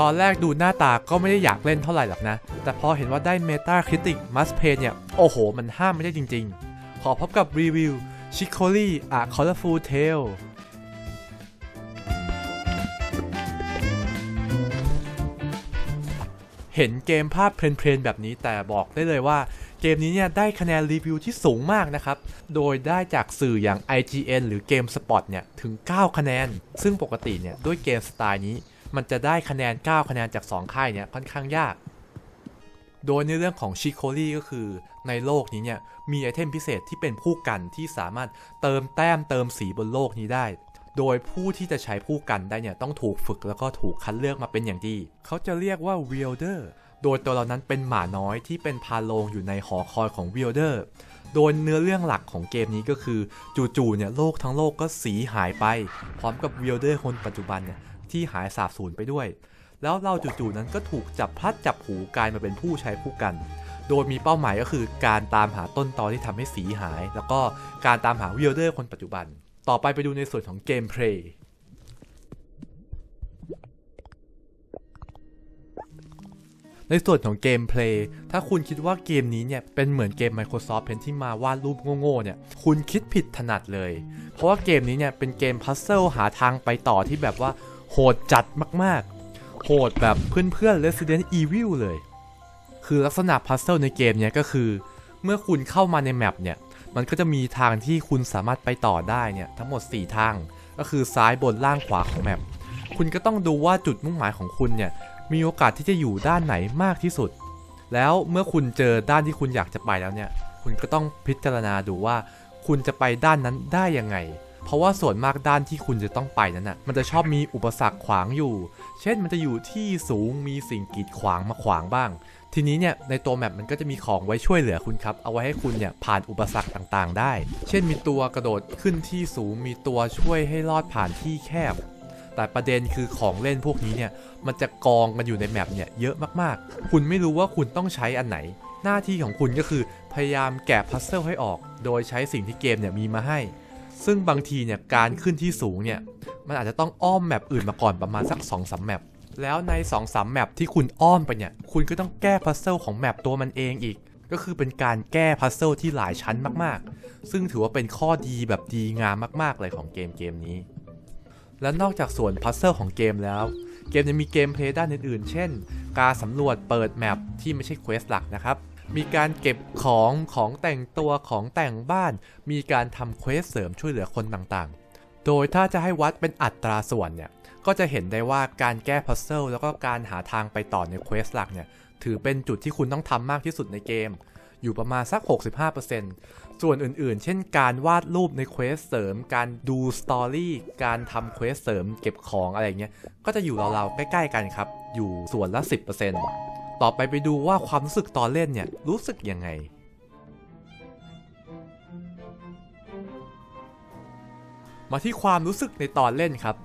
ตอนแรกดูหน้าตาก็ไม่ได้อยากเล่นเท่าไหร่หรอกนะ แต่พอเห็นว่าได้ Meta Critic Must Play เนี่ย โอ้โห มันห้ามไม่ได้จริงๆ ขอพบกับรีวิว c h i c o l i A Colorful Tale เห็นเกมภาพเพลนๆ แบบนี้แต่บอกได้เลยว่าเกมนี้เนี่ยได้คะแนนรีวิวที่สูงมากนะครับ โดยได้จากสื่ออย่าง IGN หรือ GameSpot เนี่ยถึง 9 คะแนน ซึ่งปกติเนี่ยด้วยเกมสไตล์นี้ มันจะได้คะแนน 9 คะแนนจาก 2 ค่ายเนี่ยค่อนข้างยาก โดยในเรื่องของชิโคลี่ก็คือในโลกนี้เนี่ยมีไอเทมพิเศษที่เป็นผู้กันที่สามารถเติมแต้มเติมสีบนโลกนี้ได้ โดยผู้ที่จะใช้ผู้กันได้เนี่ยต้องถูกฝึกแล้วก็ถูกคัดเลือกมาเป็นอย่างดี เขาจะเรียกว่า Wielder โดยตัวเรานั้นเป็นหมาน้อยที่เป็นพาโลงอยู่ในหอคอยของ Wielder โดยเนื้อเรื่องหลักของเกมนี้ก็คือจู่ๆเนี่ยโลกทั้งโลกก็สีหายไป พร้อมกับ Wielder คนปัจจุบันเนี่ย ที่หายสาบสูญไปด้วย แล้วเราจู่ๆนั้นก็ถูกจับพลัดจับผูกลายมาเป็นผู้ใช้ผู้กัน โดยมีเป้าหมายก็คือการตามหาต้นตอที่ทำให้สีหาย แล้วก็การตามหาวิลเดอร์คนปัจจุบัน ต่อไปไปดูในส่วนของเกมเพลย์ในส่วนของเกมเพลย์ถ้าคุณคิดว่าเกมนี้เนี่ยเป็นเหมือนเกม Microsoft เพนที่มาวาดรูปโง่ๆเนี่ย คุณคิดผิดถนัดเลย เพราะว่าเกมนี้เนี่ยเป็นเกมพัซเซิลหาทางไปต่อที่แบบว่า โหดจัดมากๆ โหดแบบเพื่อนๆ Resident Evil เลย คือลักษณะพัซเซิลในเกมเนี่ยก็คือ เมื่อคุณเข้ามาในแมปเนี่ย มันก็จะมีทางที่คุณสามารถไปต่อได้เนี่ย ทั้งหมด 4 ทาง ก็คือซ้ายบนล่างขวาของแมป คุณก็ต้องดูว่าจุดมุ่งหมายของคุณเนี่ย มีโอกาสที่จะอยู่ด้านไหนมากที่สุด แล้วเมื่อคุณเจอด้านที่คุณอยากจะไปแล้วเนี่ย คุณก็ต้องพิจารณาดูว่า คุณจะไปด้านนั้นได้ยังไง เพราะว่าส่วนมากด้านที่คุณจะต้องไปนั้นนะ่ะมันจะชอบมีอุปสรรคขวางอยู่ เช่นมันจะอยู่ที่สูงมีสิ่งกีดขวางมาขวางบ้าง ทีนี้เนี่ยในตัวแมปมันก็จะมีของไว้ช่วยเหลือคุณครับ เอาไว้ให้คุณเนี่ยผ่านอุปสรรคต่างๆ ได้ เช่นมีตัวกระโดดขึ้นที่สูงมีตัวช่วยให้รอดผ่านที่แคบแต่ประเด็นคือของเล่นพวกนี้เนี่ยมันจะกองกันอยู่ในแมปเนี่ยเยอะมากๆ คุณไม่รู้ว่าคุณต้องใช้อันไหน หน้าที่ของคุณก็คือพยายามแกะพัซเซิลให้ออก โดยใช้สิ่งที่เกมเนี่ยมีมาให้ ซึ่งบางทีเนี่ยการขึ้นที่สูงเนี่ยมันอาจจะต้องอ้อมแมปอื่นมาก่อนประมาณสัก2อสแมปแล้วใน2อสแมปที่คุณอ้อมไปเนี่ยคุณก็ต้องแก้พัซเซิลของแมปตัวมันเองอีก ก็คือเป็นการแก้พัซเซิลที่หลายชั้นมากๆ ซึ่งถือว่าเป็นข้อดีแบบดีงามมากๆเลยของเกมเกมนี้ และนอกจากส่วนพัซเซิลของเกมแล้วเกมยังมีเกมเพลย์ด้านอื่นๆ เช่น การสำรวจเปิดแมปที่ไม่ใช่เควสหลักนะครับ มีการเก็บของของแต่งตัวของแต่งบ้าน มีการทำเควสเสริมช่วยเหลือคนต่างๆ โดยถ้าจะให้วัดเป็นอัตราส่วนเนี่ยก็จะเห็นได้ว่าการแก้พัซเซิลแล้วก็การหาทางไปต่อในเควสหลักเนี่ยถือเป็นจุดที่คุณต้องทำมากที่สุดในเกม อยู่ประมาณสัก 65%ส่วนอื่นๆ เช่นการวาดรูปในเควสเสริม การดูสตอรี่การทำเควสเสริมเก็บของอะไรเงี้ยก็จะอยู่ราวๆใกล้ ๆ กันครับ อยู่ส่วนละ 10% ต่อไปไปดูว่าความรู้สึกตอนเล่นเนี่ย รู้สึกยังไงมาที่ความรู้สึกในตอนเล่นครับ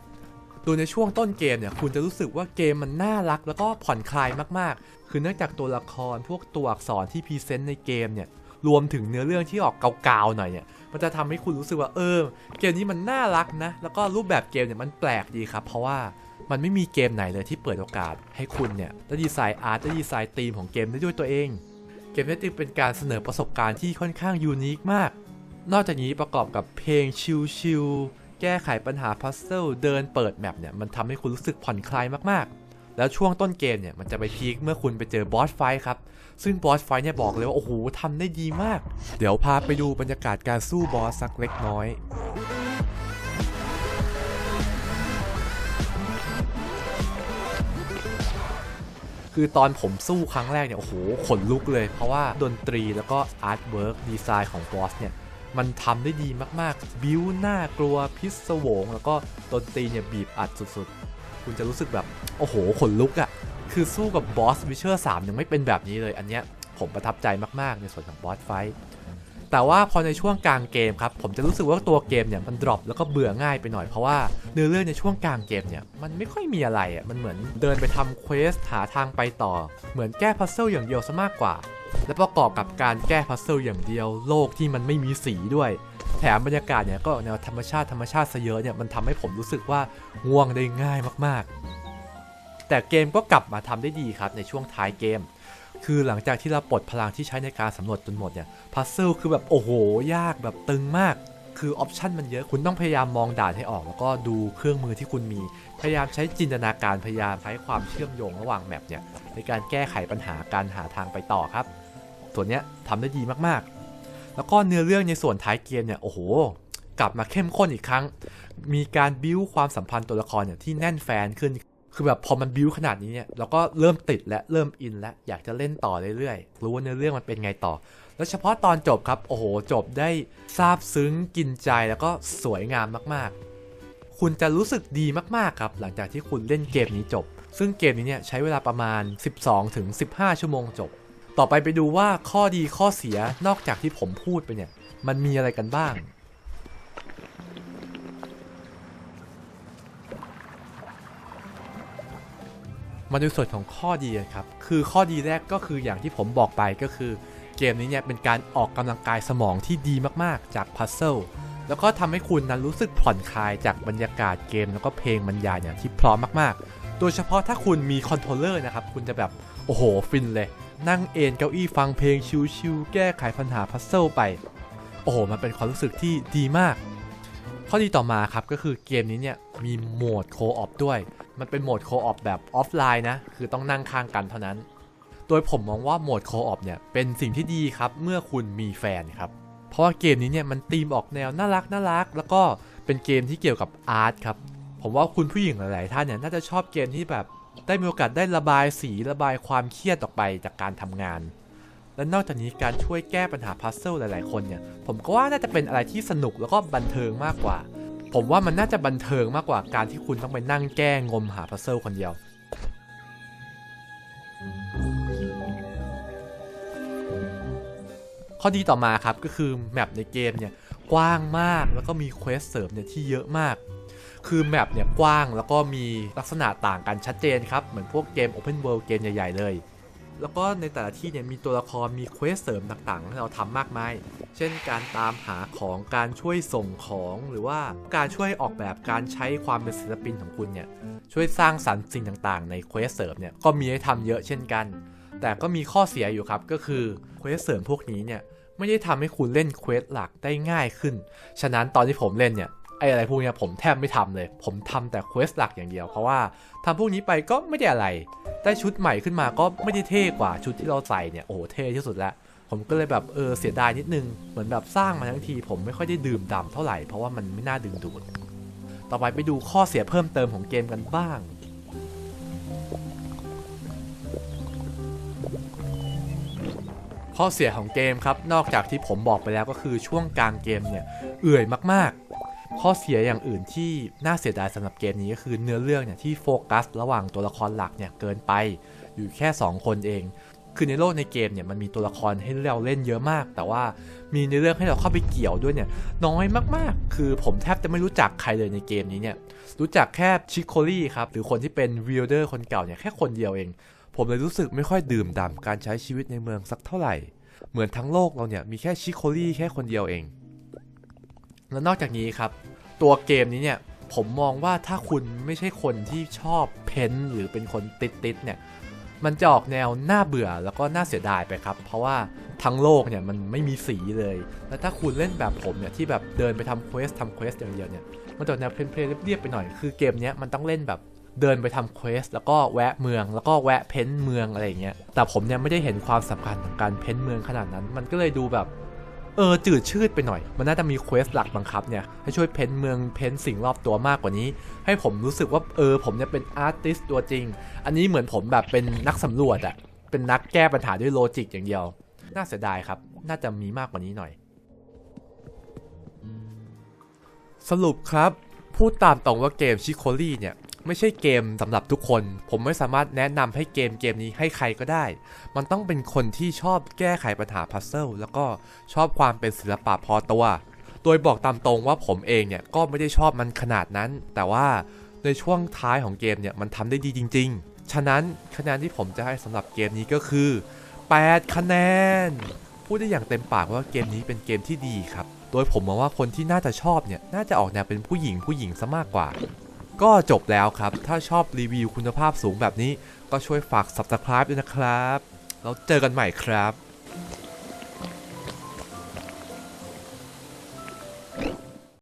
ดูในช่วงต้นเกมเนี่ย คุณจะรู้สึกว่าเกมมันน่ารักแล้วก็ผ่อนคลายมากๆ คือเนื่องจากตัวละครพวกตัวอักษรที่พรีเซนต์ในเกมเนี่ย รวมถึงเนื้อเรื่องที่ออกเกาๆหน่อยเนี่ย มันจะทำให้คุณรู้สึกว่าเออ เกมนี้มันน่ารักนะ แล้วก็รูปแบบเกมเนี่ยมันแปลกดีครับ เพราะว่า มันไม่มีเกมไหนเลยที่เปิดโอกาสให้คุณเนี่ยได้ดีไซน์อาร์ตได้ดีไซน์ธีมของเกมได้ด้วยตัวเอง เกมนี้จึงเป็นการเสนอประสบการณ์ที่ค่อนข้างยูนิคมาก นอกจากนี้ประกอบกับเพลงชิลๆแก้ไขปัญหาพัซเซิลเดินเปิดแมปเนี่ยมันทำให้คุณรู้สึกผ่อนคลายมากๆ แล้วช่วงต้นเกมเนี่ยมันจะไปพีคเมื่อคุณไปเจอบอสไฟครับซึ่งบอสไฟเนี่ยบอกเลยว่าโอ้โหทำได้ดีมาก เดี๋ยวพาไปดูบรรยากาศการสู้บอสสักเล็กน้อย คือตอนผมสู้ครั้งแรกเนี่ย โอ้โห ขนลุกเลย เพราะว่าดนตรีแล้วก็อาร์ตเวิร์กดีไซน์ของบอสเนี่ย มันทำได้ดีมากๆ บิวหน้ากลัวพิศวง แล้วก็ดนตรีเนี่ยบีบอัดสุดๆ คุณจะรู้สึกแบบ โอ้โห ขนลุกอะ่ะ คือสู้กับบอสวิเชอร์3ยังไม่เป็นแบบนี้เลย อันเนี้ยผมประทับใจมากๆ ในส่วนของบอสไฟท์ แต่ว่าพอในช่วงกลางเกมครับผมจะรู้สึกว่าตัวเกมเนี่ยมันดรอปแล้วก็เบื่อง่ายไปหน่อยเพราะว่าเนื้อเรื่องในช่วงกลางเกมเนี่ยมันไม่ค่อยมีอะไรอะมันเหมือนเดินไปทำเควสหาทางไปต่อ เหมือนแก้พัซเซิลอย่างเดียวซะมากกว่า และประกอบกับการแก้พัซเซิลอย่างเดียว โลกที่มันไม่มีสีด้วย แถมบรรยากาศเนี่ยก็แนวธรรมชาติธรรมชาติซะเยอะเนี่ยมันทำให้ผมรู้สึกว่าง่วงได้ง่ายมากๆ แต่เกมก็กลับมาทำได้ดีครับในช่วงท้ายเกม คือหลังจากที่เราปลดพลังที่ใช้ในการสำรวจจนหมดเนี่ยพัซเซิลคือแบบโอ้โห ยากแบบตึงมาก คือออปชันมันเยอะ คุณต้องพยายามมองด่านให้ออก แล้วก็ดูเครื่องมือที่คุณมี พยายามใช้จินตนาการพยายามใช้ความเชื่อมโยงระหว่างแมปเนี่ยในการแก้ไขปัญหาการหาทางไปต่อครับ ส่วนเนี้ยทำได้ดีมากๆ แล้วก็เนื้อเรื่องในส่วนท้ายเกมเนี่ยโอ้โหกลับมาเข้มข้นอีกครั้ง มีการบิ้วความสัมพันธ์ตัวละครเนี่ยที่แน่นแฟนขึ้น คือแบบพอมันบิวขนาดนี้เนี่ยเราก็เริ่มติดและเริ่มอินและอยากจะเล่นต่อเรื่อยๆรู้ว่าเนื้อเรื่องมันเป็นไงต่อ แล้วเฉพาะตอนจบครับ โอ้โห จบได้ซาบซึ้งกินใจแล้วก็สวยงามมากๆ คุณจะรู้สึกดีมากๆครับ หลังจากที่คุณเล่นเกมนี้จบ ซึ่งเกมนี้เนี่ยใช้เวลาประมาณ 12-15 ชั่วโมงจบ ต่อไปไปดูว่าข้อดีข้อเสียนอกจากที่ผมพูดไปเนี่ยมันมีอะไรกันบ้าง มาดูส่วนของข้อดีครับ คือข้อดีแรกก็คืออย่างที่ผมบอกไปก็คือ เกมนี้เนี่ยเป็นการออกกำลังกายสมองที่ดีมากๆ จากพัซเซิลแล้วก็ทำให้คุณนั้นรู้สึกผ่อนคลายจากบรรยากาศเกม แล้วก็เพลงบรรยายเนี่ยที่พร้อมมากๆ โดยเฉพาะถ้าคุณมีคอนโทรลเลอร์นะครับ คุณจะแบบ โอ้โห ฟินเลย นั่งเอนเก้าอี้ฟังเพลงชิลๆแก้ไขปัญหาพัซเซิลไป โอ้โห มันเป็นความรู้สึกที่ดีมาก ข้อดีต่อมาครับก็คือเกมนี้เนี่ย มีโหมดโคออฟด้วย มันเป็นโหมดโคออฟแบบออฟไลน์นะ คือต้องนั่งข้างกันเท่านั้น โดยผมมองว่าโหมดโคออฟเนี่ยเป็นสิ่งที่ดีครับ เมื่อคุณมีแฟนครับ เพราะว่าเกมนี้เนี่ยมันธีมออกแนวน่ารักน่ารัก แล้วก็เป็นเกมที่เกี่ยวกับอาร์ตครับ ผมว่าคุณผู้หญิงหลาย ๆ ท่านเนี่ยน่าจะชอบเกมที่แบบได้มีโอกาสได้ระบายสีระบายความเครียดออกไปจากการทำงาน และนอกจากนี้การช่วยแก้ปัญหาพัซเซิลหลาย ๆ คนเนี่ย ผมก็ว่าน่าจะเป็นอะไรที่สนุกแล้วก็บันเทิงมากกว่า ผมว่ามันน่าจะบันเทิงมากกว่าการที่คุณต้องไปนั่งแก้งมหาพัซเซิลคนเดียว ข้อดีต่อมาครับก็คือแมปในเกมเนี่ยกว้างมากแล้วก็มีเควสเสริมเนี่ยที่เยอะมาก คือแมปเนี่ยกว้างแล้วก็มีลักษณะต่างกันชัดเจนครับ เหมือนพวกเกม Open World เกมใหญ่ ๆ เลย แล้วก็ในแต่ละที่เนี่ยมีตัวละครมีเควสเสริมต่างๆให้เราทำมากมาย เช่นการตามหาของการช่วยส่งของหรือว่าการช่วยออกแบบการใช้ความเป็นศิลปินของคุณเนี่ยช่วยสร้างสรรค์สิ่งต่างๆ ในเควสเสริมเนี่ยก็มีให้ทำเยอะเช่นกัน แต่ก็มีข้อเสียอยู่ครับก็คือเควสเสริมพวกนี้เนี่ยไม่ได้ทำให้คุณเล่นเควสหลักได้ง่ายขึ้น ฉะนั้นตอนที่ผมเล่นเนี่ย ไอ้อะไรพวกนี้ผมแทบไม่ทำเลย ผมทำแต่เควสหลักอย่างเดียว เพราะว่าทำพวกนี้ไปก็ไม่ได้อะไร ได้ชุดใหม่ขึ้นมาก็ไม่ได้เท่กว่าชุดที่เราใส่เนี่ย โอ้เท่ที่สุดแล้ว ผมก็เลยแบบเออเสียดายนิดนึง เหมือนแบบสร้างมาทั้งที ผมไม่ค่อยได้ดื่มด่ำเท่าไหร่ เพราะว่ามันไม่น่าดึงดูด ต่อไปไปดูข้อเสียเพิ่มเติมของเกมกันบ้างข้อเสียของเกมครับ นอกจากที่ผมบอกไปแล้วก็คือช่วงกลางเกมเนี่ย เอื่อยมากๆ ข้อเสียอย่างอื่นที่น่าเสียดายสำหรับเกมนี้ก็คือเนื้อเรื่องเนี่ยที่โฟกัสระหว่างตัวละครหลักเนี่ยเกินไปอยู่แค่ 2 คนเอง คือในโลกในเกมเนี่ยมันมีตัวละครให้เราเล่นเยอะมาก แต่ว่ามีในเรื่องให้เราเข้าไปเกี่ยวด้วยเนี่ยน้อยมากๆ คือผมแทบจะไม่รู้จักใครเลยในเกมนี้เนี่ยรู้จักแค่ชิคโคลี่ครับหรือคนที่เป็นวิลเดอร์คนเก่าเนี่ยแค่คนเดียวเอง ผมเลยรู้สึกไม่ค่อยดื่มด่ำการใช้ชีวิตในเมืองสักเท่าไหร่ เหมือนทั้งโลกเราเนี่ยมีแค่ชิคโคลี่แค่คนเดียวเอง แล้วนอกจากนี้ครับ ตัวเกมนี้เนี่ยผมมองว่าถ้าคุณไม่ใช่คนที่ชอบเพ้นหรือเป็นคนติดๆเนี่ยมันจะออกแนวน่าเบื่อแล้วก็น่าเสียดายไปครับ เพราะว่าทั้งโลกเนี่ยมันไม่มีสีเลย แล้วถ้าคุณเล่นแบบผมเนี่ยที่แบบเดินไปทำเควสทำเควสอย่างเดียวเนี่ยมันจะออกแนวเพลนๆเรียบๆไปหน่อยคือเกมเนี้ยมันต้องเล่นแบบเดินไปทำเควสแล้วก็แวะเมือง แล้วก็แวะเพ้นเมืองอะไรอย่างเงี้ยแต่ผมเนี่ยไม่ได้เห็นความสำคัญของการเพ้นเมืองขนาดนั้น มันก็เลยดูแบบ เออจืดชืดไปหน่อย มันน่าจะมีเควสหลักบังคับเนี่ย ให้ช่วยเพ้นเมืองเพ้นสิ่งรอบตัวมากกว่านี้ ให้ผมรู้สึกว่าเออผมเนี่ยเป็นอาร์ติสตัวจริง อันนี้เหมือนผมแบบเป็นนักสำรวจอะเป็นนักแก้ปัญหาด้วยโลจิกอย่างเดียว น่าเสียดายครับ น่าจะมีมากกว่านี้หน่อย สรุปครับ พูดตามตรงว่าเกมชิโคลี่เนี่ย ไม่ใช่เกมสำหรับทุกคน ผมไม่สามารถแนะนำให้เกมเกมนี้ให้ใครก็ได้ มันต้องเป็นคนที่ชอบแก้ไขปัญหาพัซเซิลแล้วก็ชอบความเป็นศิลปะพอตัว โดยบอกตามตรงว่าผมเองเนี่ยก็ไม่ได้ชอบมันขนาดนั้น แต่ว่าในช่วงท้ายของเกมเนี่ยมันทำได้ดีจริง ๆ ฉะนั้นคะแนนที่ผมจะให้สำหรับเกมนี้ก็คือ 8 คะแนน พูดได้อย่างเต็มปากว่าเกมนี้เป็นเกมที่ดีครับ โดยผมมองว่าคนที่น่าจะชอบเนี่ยน่าจะออกแนวเป็นผู้หญิงผู้หญิงซะมากกว่า ก็จบแล้วครับ ถ้าชอบรีวิวคุณภาพสูงแบบนี้ ก็ช่วยฝาก subscribe ด้วยนะครับ แล้วเจอกันใหม่ครับ